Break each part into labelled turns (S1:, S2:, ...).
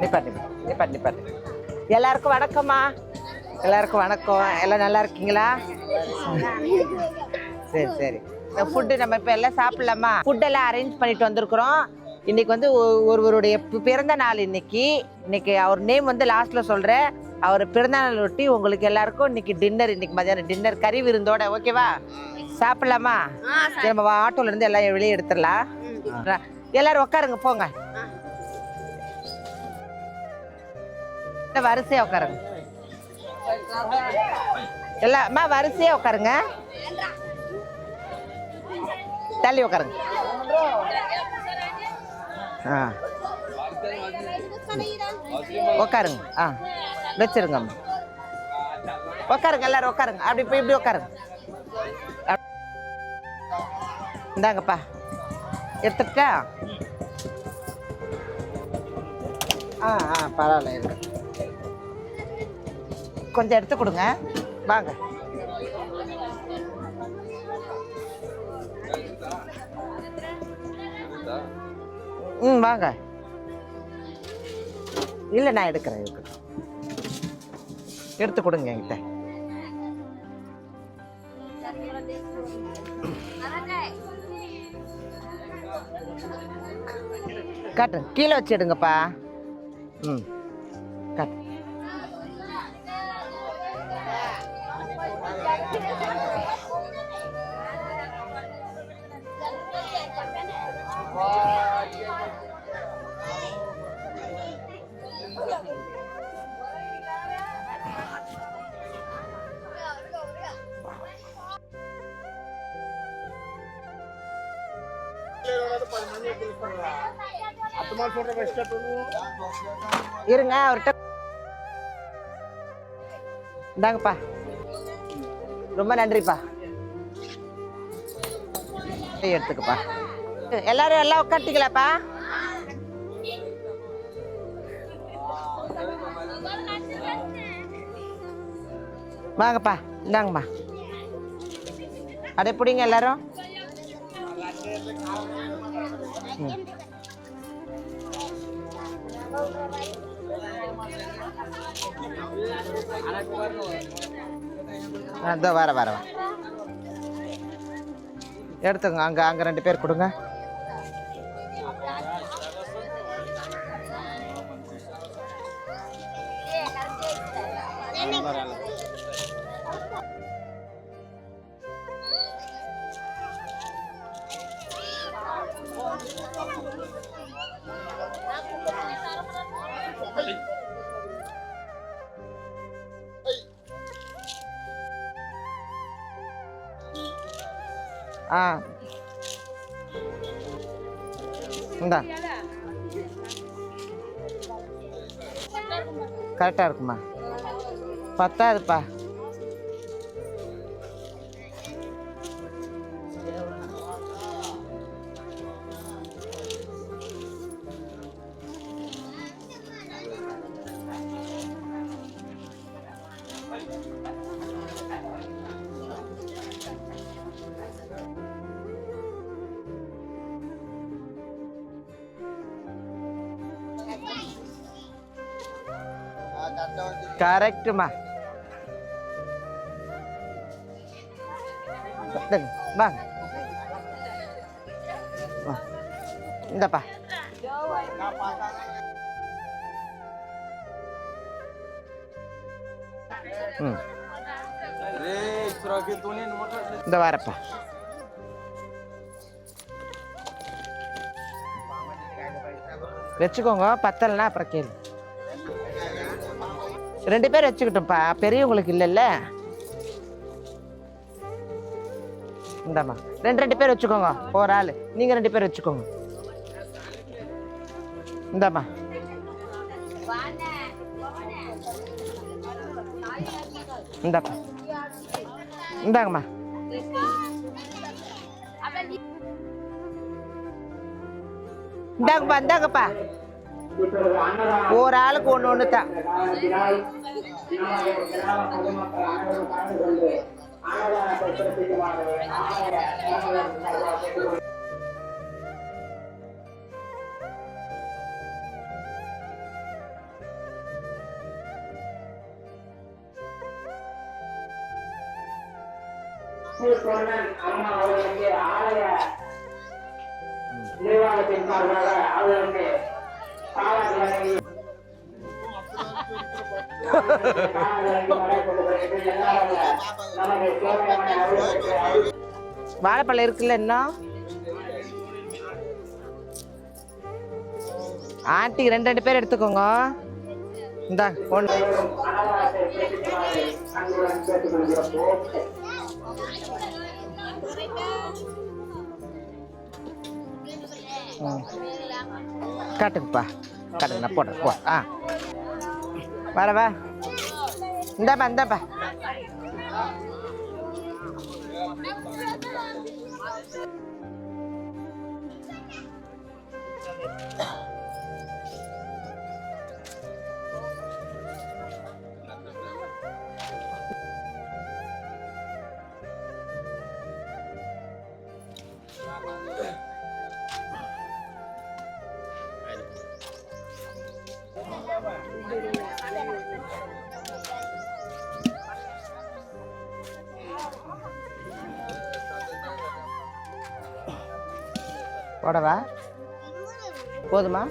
S1: நிப்பாட்டு நிப்பாட்டு நிப்பாட்டு. எல்லாருக்கும் வணக்கம்மா. எல்லாருக்கும் வணக்கம். எல்லாம் நல்லா இருக்கீங்களா? சரி சரி. இந்த ஃபுட்டு நம்ம இப்போ எல்லாம் சாப்பிடலாமா? ஃபுட்டெல்லாம் அரேஞ்ச் பண்ணிட்டு வந்திருக்கிறோம். இன்னைக்கு வந்து ஒருவருடைய பிறந்த நாள் இன்னைக்கு. இன்னைக்கு அவர் நேம் வந்து லாஸ்ட்ல சொல்றேன். அவர் பிறந்த நாள் ஒட்டி உங்களுக்கு எல்லாருக்கும் இன்னைக்கு டின்னர் இன்னைக்கு மதியானம் டின்னர் கறி விருந்தோட ஓகேவா சாப்பிடலாமா? நம்ம ஆட்டோல இருந்து எல்லாம் வெளியே எடுத்துடலாம். எல்லாரும் உட்காருங்க போங்க. இல்ல, வரிசையாக உட்காருங்க. எல்லாம்மா வரிசையாக உட்காருங்க. தள்ளி உட்காருங்க. ஆ. உட்காருங்க. ஆ வச்சிருங்கம்மா உட்காருங்க எல்லாரும் உட்காருங்க. அப்படி போய் இப்படி உட்காருங்க. இந்தாங்கப்பா. எடுத்துட்டா ஆ ஆ பரவாயில்ல இருக்கு கொஞ்சம் எடுத்து கொடுங்க. வாங்க. ம் வாங்க. இல்லை நான் எடுக்கிறேன் எடுக்கிறேன். எடுத்து கொடுங்க என்கிட்ட. காட்டு. கீழே வச்சு எடுங்கப்பா. ம். இருங்க அவர்கிட்ட இந்தாங்கப்பா. ரொம்ப நன்றிப்பா. எடுத்துக்கப்பா. எல்லாரும் எல்லாம் உட்காந்துக்கலாப்பா வாங்கப்பா இந்தாங்கம்மா. அப்படியே பிடிங்க எல்லாரும். ம். ஆ, இதோ வர வர வர எடுத்துங்க அங்கே அங்கே ரெண்டு பேர் கொடுங்க ஆ இந்தா கரெக்டாக இருக்குமா? பத்தாதுப்பா கரெக்டுமா வாங்க வா. இந்தப்பா ம் இந்த வரப்பா வச்சுக்கோங்க பத்தலைன்னா அப்புறம் கேளு ரெண்டு பேர் வச்சுக்கிட்டோம்ப்பா. பெரியவங்களுக்கு இல்லைல்ல? இந்தாம்மா. ரெண்டு ரெண்டு பேர் வச்சுக்கோங்க. ஒரு ஆள். நீங்கள் ரெண்டு பேர் வச்சுக்கோங்க. இந்தாம்மா. இந்தாப்பா இந்தாங்கம்மா. இந்தாங்கப்பா இந்தாங்கப்பா. ஒரு ஆளுக்கு ஒன்று ஒன்று தான்
S2: அம்மா அவர்களுக்கு ஆலய நிர்வாகத்தின் சார்பாக அவர்களுக்கு
S1: வாழைப்பழம் இருக்குல்ல இன்னும்? ஆண்டி ரெண்டு ரெண்டு பேர் எடுத்துக்கோங்க. இந்தா ஒன்று காட்டுங்கப்பா. காட்டுங்க நான் போடுறேன் போ. ஆ. வரவா இந்தாப்பா இந்தாப்பா. புடவா போதுமா?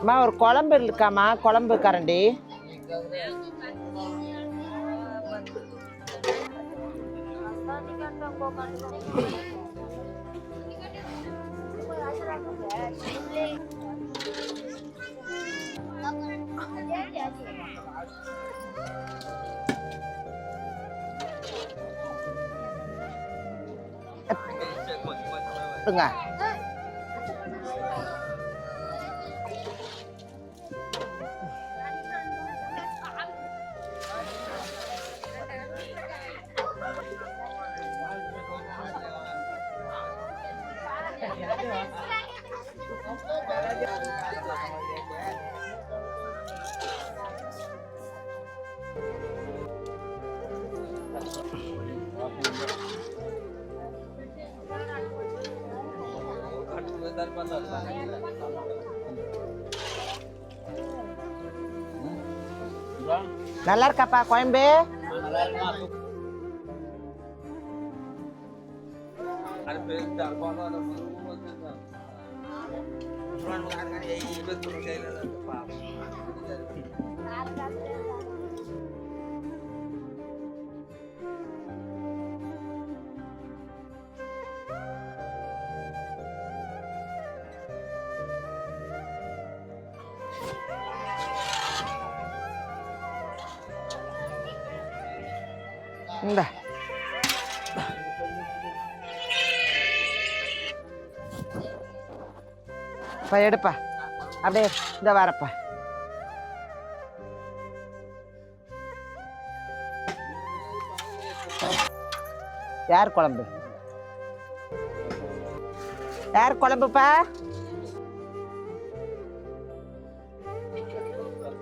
S2: அம்மா ஒரு குழம்பு இருக்காம்மா குழம்பு கரண்டி. Thank you. அன்னதானத்தை கேட்க ஓம் சக்தி
S1: அம்மா ஒரு குழம்பு இருக்காம்மா குழம்பு கரண்டி கொடுங்க நல்லா இருக்காப்பா குழம்பு இந்த. பா எடுப்பா. அப்படியே இந்த வரப்பா. யார் குழம்பு? யார் குழம்புப்பா?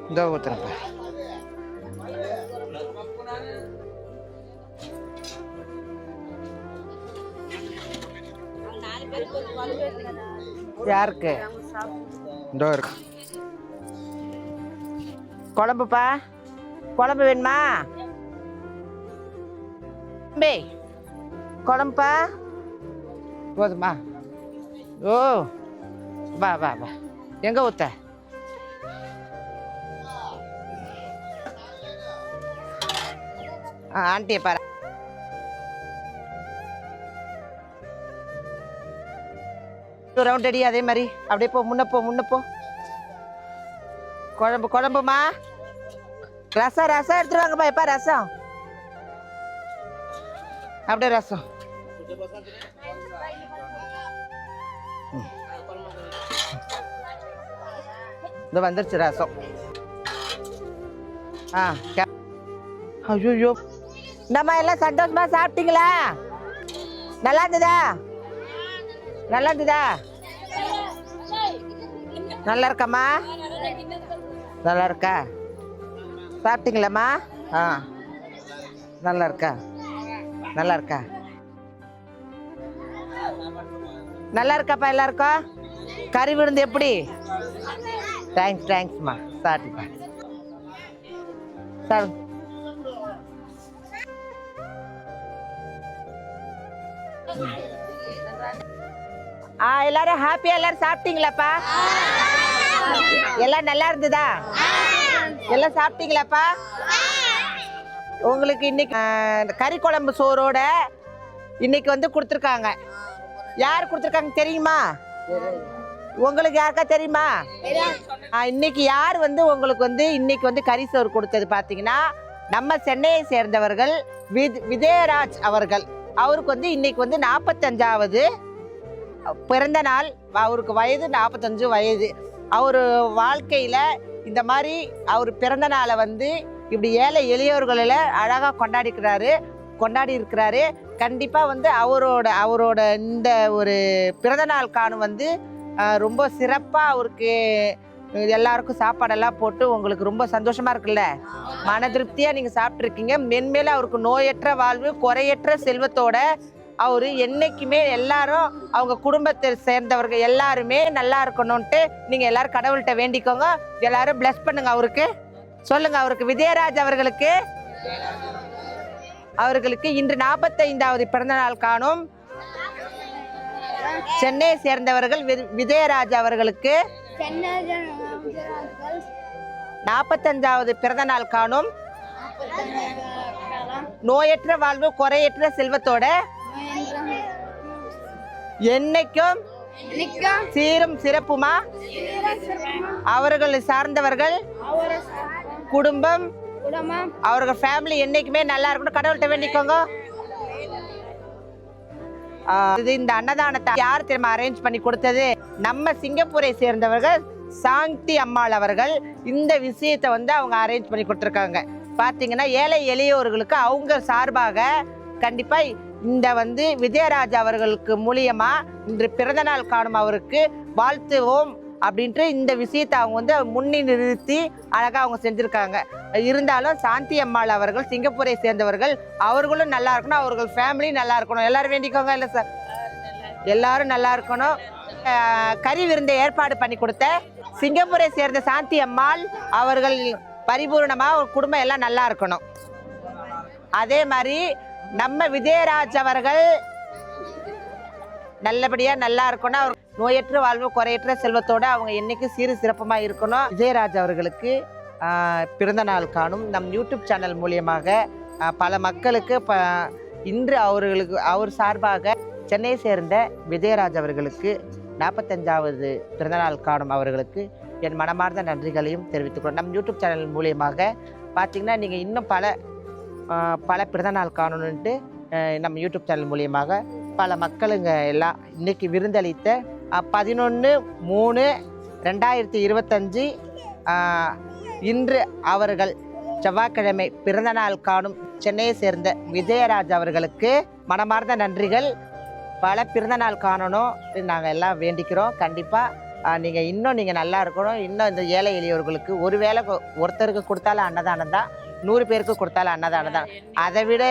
S1: இந்த ஊத்துறப்பா யாருக்கு இந்த இருக்கு. குழம்புப்பா? குழம்பு வேணுமா? தம்பி குழம்புப்பா? போதுமா? ஓ வா வா வா. எங்க ஊத்த? ஆ ஆண்டியை பாரு. ரவுண்ட் அடி அதே மாதிரி. அப்படியே போ முன்னப்போ முன்னப்போ குழம்பு குழம்புமா? ரசம் ரசம் எடுத்துட்டு வாங்கப்பா. எப்பா ரசம்? அப்படியே ரசம். இந்த வந்துருச்சு ரசம். ஆ ஐயோ நம்ம எல்லாம் சந்தோஷமா சாப்பிட்டீங்களா? நல்லா இருந்ததா? நல்லா இருக்குதா நல்லா இருக்காம்மா நல்லா இருக்கா சாப்பிட்டீங்களாம்மா? ஆ. நல்லா இருக்கா நல்லா இருக்கா நல்லா இருக்காப்பா எல்லாருக்கும்? கறி விருந்து எப்படி? தேங்க்ஸ் தேங்க்ஸ்மா சாப்பிட்டுப்பா. சார் ஆ எல்லாரும் ஹாப்பியா எல்லாரும் சாப்பிட்டீங்களாப்பா? எல்லாம் நல்லா இருந்ததா? எல்லாம் சாப்பிட்டீங்களாப்பா? உங்களுக்கு இன்னைக்கு இந்த கறி குழம்பு சோறோட இன்னைக்கு வந்து கொடுத்துருக்காங்க. யார் கொடுத்துருக்காங்க தெரியுமா? உங்களுக்கு யாருக்கா தெரியுமா? இன்னைக்கு யார் வந்து உங்களுக்கு வந்து இன்னைக்கு வந்து கறி சோறு கொடுத்தது பார்த்தீங்கன்னா நம்ம சென்னையை சேர்ந்தவர்கள் வித் விஜயராஜ் அவர்கள். அவருக்கு வந்து இன்னைக்கு வந்து நாற்பத்தஞ்சாவது பிறந்த நாள் அவருக்கு வயது நாற்பத்தஞ்சு வயது. அவர் வாழ்க்கையில் இந்த மாதிரி அவர் பிறந்த நாளை வந்து இப்படி ஏழை எளியவர்களில் அழகாக கொண்டாடிக்கிறாரு கொண்டாடி இருக்கிறாரு கண்டிப்பாக வந்து அவரோட அவரோட இந்த ஒரு பிறந்தநாள் காணும் வந்து ரொம்ப சிறப்பாக அவருக்கு எல்லாருக்கும் சாப்பாடெல்லாம் போட்டு உங்களுக்கு ரொம்ப சந்தோஷமாக இருக்குல்ல? மன திருப்தியாக நீங்கள் சாப்பிட்ருக்கீங்க மென்மேலும் அவருக்கு நோயற்ற வாழ்வு குறையற்ற செல்வத்தோட அவர் என்னைக்குமே எல்லாரும் அவங்க குடும்பத்தை சேர்ந்தவர்கள் எல்லாருமே நல்லா இருக்கணும்ட்டு நீங்கள் எல்லாரும் கடவுள்கிட்ட வேண்டிக்கோங்க. எல்லாரும் bless பண்ணுங்க அவருக்கு. சொல்லுங்க அவருக்கு. விஜயராஜ் அவர்களுக்கு. அவர்களுக்கு இன்று நாற்பத்தைந்தாவது பிறந்த நாள் காணும். சென்னையை சேர்ந்தவர்கள் விஜயராஜ் அவர்களுக்கு. நாற்பத்தஞ்சாவது பிறந்த நாள் காணும் நோயற்ற வாழ்வு குறையற்ற செல்வத்தோட என்னைக்கும் சீரும் சிறப்புமா? அவர்களை சார்ந்தவர்கள் குடும்பம் அவர்கள் ஃபேமிலி என்னைக்குமே நல்லா இருக்கணும். கடவுள்கிட்ட வேண்டிக்கோங்க இது இந்த அன்னதானத்தை யார் திரும்ப அரேஞ்ச் பண்ணி கொடுத்தது? நம்ம சிங்கப்பூரை சேர்ந்தவர்கள் சாந்தி அம்மாள் அவர்கள் இந்த விஷயத்தை வந்து அவங்க அரேஞ்ச் பண்ணி கொடுத்துருக்காங்க. பார்த்தீங்கன்னா ஏழை எளியோர்களுக்கு அவங்க சார்பாக கண்டிப்பாக இந்த வந்து விஜயராஜ் அவர்களுக்கு மூலியமா இன்று பிறந்தநாள் காணும் அவருக்கு வாழ்த்துவோம் அப்படின்ட்டு இந்த விஷயத்தை அவங்க வந்து முன்னி நிறுத்தி அழகாக அவங்க செஞ்சுருக்காங்க. இருந்தாலும் சாந்தி அம்மாள் அவர்கள் சிங்கப்பூரை சேர்ந்தவர்கள் அவர்களும் நல்லா இருக்கணும் அவர்கள் ஃபேமிலி நல்லா இருக்கணும். எல்லாரும் வேண்டிக்கோங்க இல்லை சார் எல்லாரும் நல்லா இருக்கணும். கறி விருந்தை ஏற்பாடு பண்ணி கொடுத்த சிங்கப்பூரை சேர்ந்த சாந்தி அம்மாள் அவர்கள் பரிபூர்ணமாக குடும்பம் எல்லாம் நல்லா இருக்கணும். அதே மாதிரி நம்ம விஜயராஜ் அவர்கள் நல்லபடியா நல்லா இருக்கணும். அவர் நோயற்ற வாழ்வு குறையற்ற செல்வத்தோட அவங்க என்னைக்கு சீரு சிறப்பமாக இருக்கணும். விஜயராஜ் அவர்களுக்கு பிறந்த நாள் காணும். நம் யூடியூப் சேனல் மூலியமாக பல மக்களுக்கு ப இன்று அவர்களுக்கு அவர் சார்பாக சென்னை சேர்ந்த விஜயராஜ் அவர்களுக்கு நாற்பத்தஞ்சாவது பிறந்தநாள் காணும் அவர்களுக்கு என் மனமார்ந்த நன்றிகளையும் தெரிவித்துக்கிறோம் நம் யூடியூப் சேனல் மூலியமாக பார்த்தீங்கன்னா நீங்கள் இன்னும் பல பல பிறந்தநாள் காணணுன்ட்டு நம்ம யூடியூப் சேனல் மூலியமாக பல மக்களுங்க எல்லாம் இன்னைக்கு விருந்தளித்த பதினொன்று மூணு ரெண்டாயிரத்தி இருபத்தஞ்சி இன்று அவர்கள் செவ்வாய்க்கிழமை பிறந்தநாள் காணும் சென்னையை சேர்ந்த விஜயராஜ் அவர்களுக்கு மனமார்ந்த நன்றிகள். பல பிறந்தநாள் காணணும் நாங்கள் எல்லாம் வேண்டிக்கிறோம். கண்டிப்பாக நீங்கள் இன்னும் நீங்கள் நல்லா இருக்கணும். இன்னும் இந்த ஏழை எளியவர்களுக்கு ஒரு வேளை ஒருத்தருக்கு கொடுத்தாலும் அன்னதானம் தான். நூறு பேருக்கு கொடுத்தாலும் அன்னதானம் தான். அதை விட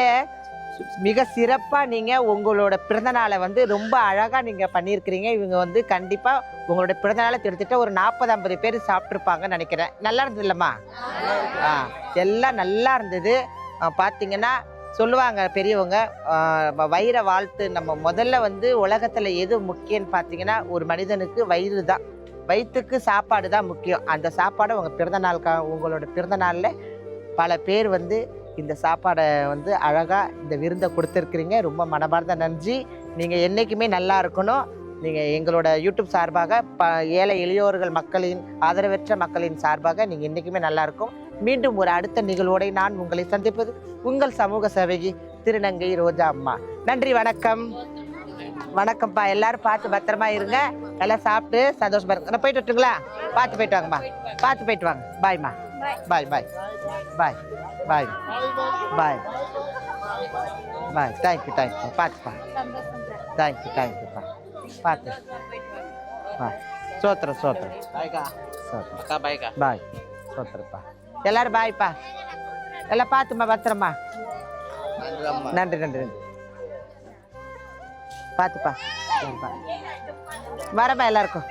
S1: மிக சிறப்பாக நீங்கள் உங்களோட பிறந்தநாளை வந்து ரொம்ப அழகாக நீங்கள் பண்ணியிருக்கிறீங்க. இவங்க வந்து கண்டிப்பாக உங்களோட பிறந்தநாளை திருத்திட்ட ஒரு நாற்பது ஐம்பது பேர் சாப்பிட்ருப்பாங்கன்னு நினைக்கிறேன். நல்லா இருந்தது இல்லைம்மா? ஆ எல்லாம் நல்லா இருந்தது. பார்த்தீங்கன்னா சொல்லுவாங்க பெரியவங்க ஆ, வயிறை வாழ்த்து. நம்ம முதல்ல வந்து உலகத்தில் எது முக்கியம்னு பார்த்தீங்கன்னா ஒரு மனிதனுக்கு வயிறு தான். வயிற்றுக்கு சாப்பாடு தான் முக்கியம். அந்த சாப்பாடை உங்கள் பிறந்தநாள் உங்களோட பிறந்தநாளில் பல பேர் வந்து இந்த சாப்பாடை வந்து அழகாக இந்த விருந்தை கொடுத்துருக்குறீங்க. ரொம்ப மனமார்ந்த நன்றி. நீங்கள் என்றைக்குமே நல்லா இருக்கணும். நீங்கள் எங்களோட யூடியூப் சார்பாக ப ஏழை எளியோர்கள் மக்களின் ஆதரவற்ற மக்களின் சார்பாக நீங்கள் என்றைக்குமே நல்லாயிருக்கும் மீண்டும் ஒரு அடுத்த நிகழ்வோടെ நான் உங்களை சந்திப்பது உங்கள் சமூக சேவகி திருநங்கை ரோஜா அம்மா. நன்றி வணக்கம். வணக்கம்ப்பா. எல்லாரும் பார்த்து பத்திரமா இருங்க. எல்லாம் சாப்பிட்டு சந்தோஷமா இருங்க. நான் போயிட்டு வரட்டுங்களா? பார்த்து போயிட்டு வாங்கம்மா. பார்த்து போயிட்டு வாங்க. பாய்மா bye bye bye bye bye bye thank you thank you பார்த்துப்பா thank you தேங்க்யூப்பா பார்த்து பாய் சோத்திரம் சோத்திரம் சோத்திரம் பாய் சோத்திரப்பா எல்லாரும் பாய்ப்பா எல்லாம் பார்த்துமா பத்திரமா நன்றி நன்றி நன்றி பார்த்துப்பா வரப்பா எல்லாருக்கும்